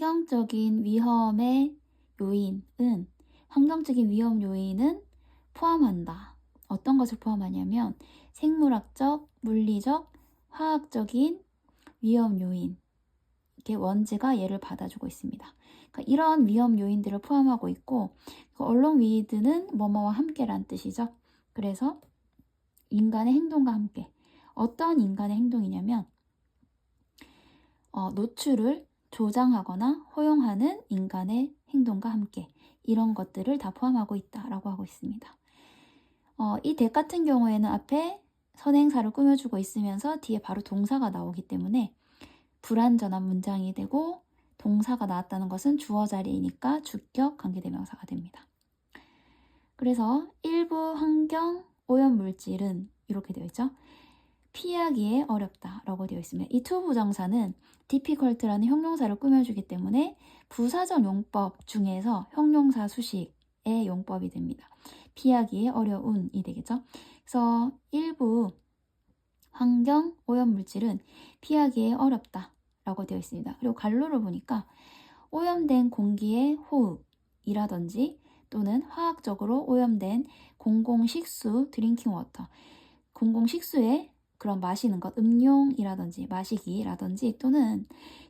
환경적인 위험의 요인은 환경적인 위험 요인은 포함한다. 어떤 것을 포함하냐면 생물학적, 물리적, 화학적인 위험 요인. 이렇게 원즈가 얘를 받아주고 있습니다. 그러니까 이런 위험 요인들을 포함하고 있고 그 along with는 뭐뭐와 함께란 뜻이죠. 그래서 인간의 행동과 함께 어떤 인간의 행동이냐면 어, 노출을 조장하거나 허용하는 인간의 행동과 함께 이런 것들을 다 포함하고 있다라고 하고 있습니다. 어, 이덱 같은 경우에는 앞에 선행사를 꾸며주고 있으면서 뒤에 바로 동사가 나오기 때문에 불완전한 문장이 되고 동사가 나왔다는 것은 주어 자리이니까 주격 관계대명사가 됩니다. 그래서 일부 환경 오염 물질은 이렇게 되어 있죠. 피하기에 어렵다라고 되어 있습니다. 이 to 부정사는 difficult라는 형용사를 꾸며주기 때문에 부사적 용법 중에서 형용사 수식의 용법이 됩니다. 피하기에 어려운이 되겠죠. 그래서 일부 환경 오염 물질은 피하기에 어렵다라고 되어 있습니다. 그리고 관로를 보니까 오염된 공기의 호흡이라든지 또는 화학적으로 오염된 공공식수 드링킹 워터 공공식수에 그런 마시는 것, 음용이라든지 마시기라든지 또는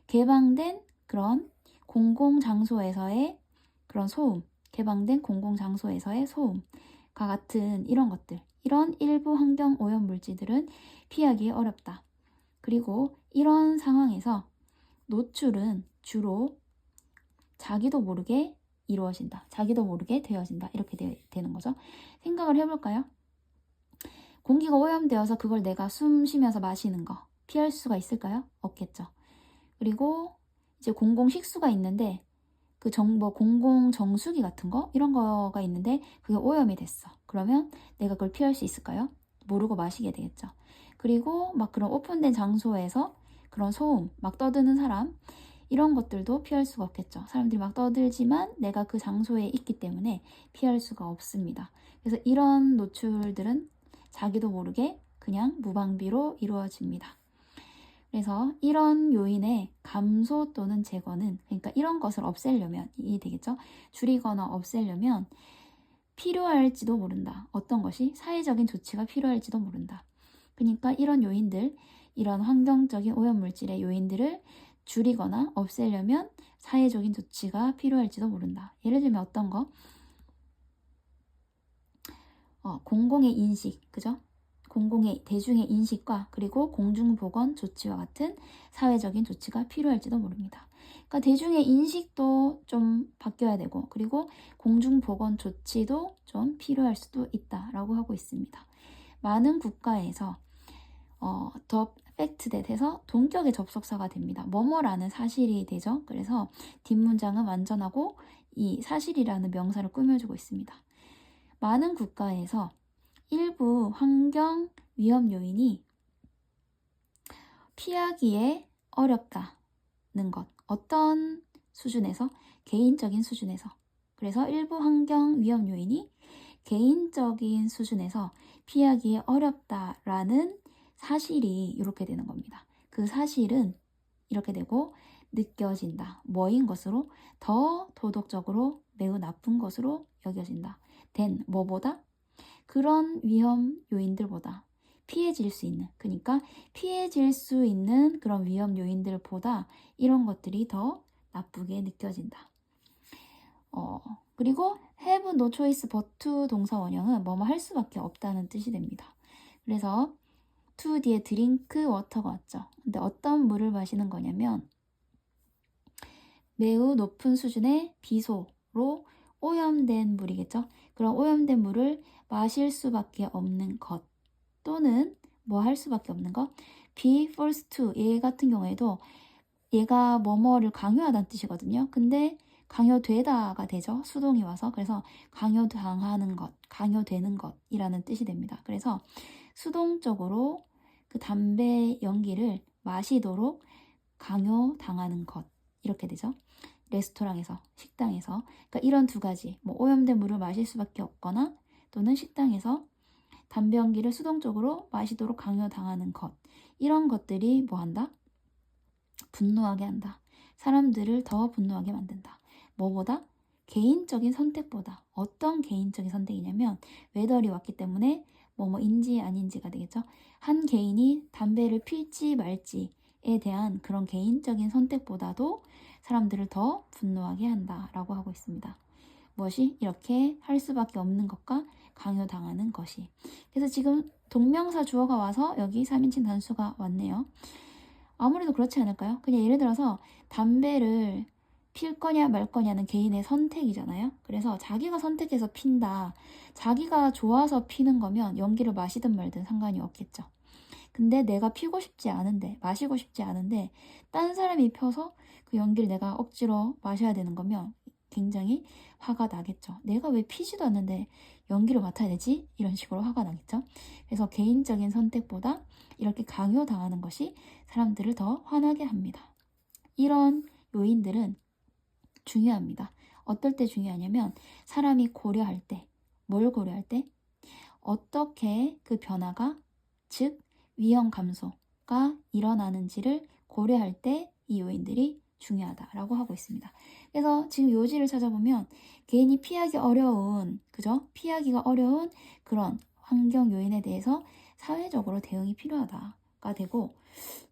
개방된 그런 공공장소에서의 그런 소음, 개방된 공공장소에서의 소음과 같은 이런 것들, 이런 일부 환경 오염 물질들은 피하기 어렵다. 그리고 이런 상황에서 노출은 주로 자기도 모르게 이루어진다. 자기도 모르게 되어진다. 이렇게 되, 되는 거죠. 생각을 해볼까요? 공기가 오염되어서 그걸 내가 숨 쉬면서 마시는 거 피할 수가 있을까요? 없겠죠. 그리고 이제 공공 식수가 있는데 그 정보 공공 정수기 같은 거 이런 거가 있는데 그게 오염이 됐어. 그러면 내가 그걸 피할 수 있을까요? 모르고 마시게 되겠죠. 그리고 막 그런 오픈된 장소에서 그런 소음 막 떠드는 사람 이런 것들도 피할 수가 없겠죠. 사람들이 막 떠들지만 내가 그 장소에 있기 때문에 피할 수가 없습니다. 그래서 이런 노출들은 자기도 모르게 그냥 무방비로 이루어집니다. 그래서 이런 요인의 감소 또는 제거는 그러니까 이런 것을 없애려면 이 되겠죠. 줄이거나 없애려면 필요할지도 모른다. 어떤 것이 사회적인 조치가 필요할지도 모른다. 그러니까 이런 요인들, 이런 환경적인 오염물질의 요인들을 줄이거나 없애려면 사회적인 조치가 필요할지도 모른다. 예를 들면 어떤 거? 어, 공공의 인식, 그죠? 공공의 대중의 인식과 그리고 공중보건 조치와 같은 사회적인 조치가 필요할지도 모릅니다. 그러니까 대중의 인식도 좀 바뀌어야 되고 그리고 공중보건 조치도 좀 필요할 수도 있다라고 하고 있습니다. 많은 국가에서 어, 더 팩트 대해서 동격의 접속사가 됩니다. 뭐뭐라는 사실이 되죠. 그래서 뒷문장은 완전하고 이 사실이라는 명사를 꾸며주고 있습니다. 많은 국가에서 일부 환경 위험 요인이 피하기에 어렵다는 것. 어떤 수준에서? 개인적인 수준에서. 그래서 일부 환경 위험 요인이 개인적인 수준에서 피하기에 어렵다라는 사실이 이렇게 되는 겁니다. 그 사실은 이렇게 되고 느껴진다. 뭐인 것으로 더 도덕적으로 매우 나쁜 것으로 여겨진다. 된 뭐보다 그런 위험 요인들보다 피해질 수 있는 그러니까 피해질 수 있는 그런 위험 요인들보다 이런 것들이 더 나쁘게 느껴진다. 어, 그리고 have no choice but to 동사 원형은 뭐뭐 할 수밖에 없다는 뜻이 됩니다. 그래서 to 뒤에 드링크 워터가 왔죠. 근데 어떤 물을 마시는 거냐면 매우 높은 수준의 비소로 오염된 물이겠죠. 그런 오염된 물을 마실 수밖에 없는 것 또는 뭐 할 수밖에 없는 것 be forced to 얘 같은 경우에도 얘가 뭐뭐를 강요하다는 뜻이거든요. 근데 강요되다가 되죠. 수동이 와서 그래서 강요당하는 것, 강요되는 것이라는 뜻이 됩니다. 그래서 수동적으로 그 담배 연기를 마시도록 강요당하는 것 이렇게 되죠. 레스토랑에서, 식당에서. 그러니까 이런 두 가지, 뭐 오염된 물을 마실 수밖에 없거나 또는 식당에서 담배 연기를 수동적으로 마시도록 강요당하는 것. 이런 것들이 뭐 한다? 분노하게 한다. 사람들을 더 분노하게 만든다. 뭐보다? 개인적인 선택보다 어떤 개인적인 선택이냐면 외덜이 왔기 때문에 뭐뭐인지 아닌지가 되겠죠. 한 개인이 담배를 필지 말지에 대한 그런 개인적인 선택보다도 사람들을 더 분노하게 한다라고 하고 있습니다. 무엇이 이렇게 할 수밖에 없는 것과 강요당하는 것이. 그래서 지금 동명사 주어가 와서 여기 3인칭 단수가 왔네요. 아무래도 그렇지 않을까요? 그냥 예를 들어서 담배를 필 거냐 말 거냐는 개인의 선택이잖아요. 그래서 자기가 선택해서 핀다. 자기가 좋아서 피는 거면 연기를 마시든 말든 상관이 없겠죠. 근데 내가 피고 싶지 않은데, 마시고 싶지 않은데, 딴 사람이 펴서 그 연기를 내가 억지로 마셔야 되는 거면 굉장히 화가 나겠죠. 내가 왜 피지도 않는데 연기를 맡아야 되지? 이런 식으로 화가 나겠죠. 그래서 개인적인 선택보다 이렇게 강요당하는 것이 사람들을 더 화나게 합니다. 이런 요인들은 중요합니다. 어떨 때 중요하냐면 사람이 고려할 때, 뭘 고려할 때? 어떻게 그 변화가, 즉, 위험 감소가 일어나는지를 고려할 때 이 요인들이 중요하다라고 하고 있습니다. 그래서 지금 요지를 찾아보면 개인이 피하기 어려운, 그죠? 피하기가 어려운 그런 환경 요인에 대해서 사회적으로 대응이 필요하다가 되고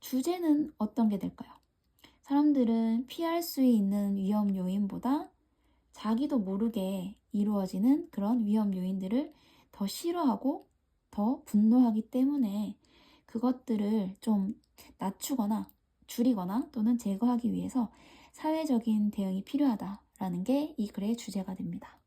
주제는 어떤 게 될까요? 사람들은 피할 수 있는 위험 요인보다 자기도 모르게 이루어지는 그런 위험 요인들을 더 싫어하고 더 분노하기 때문에 그것들을 좀 낮추거나 줄이거나 또는 제거하기 위해서 사회적인 대응이 필요하다라는 게 이 글의 주제가 됩니다.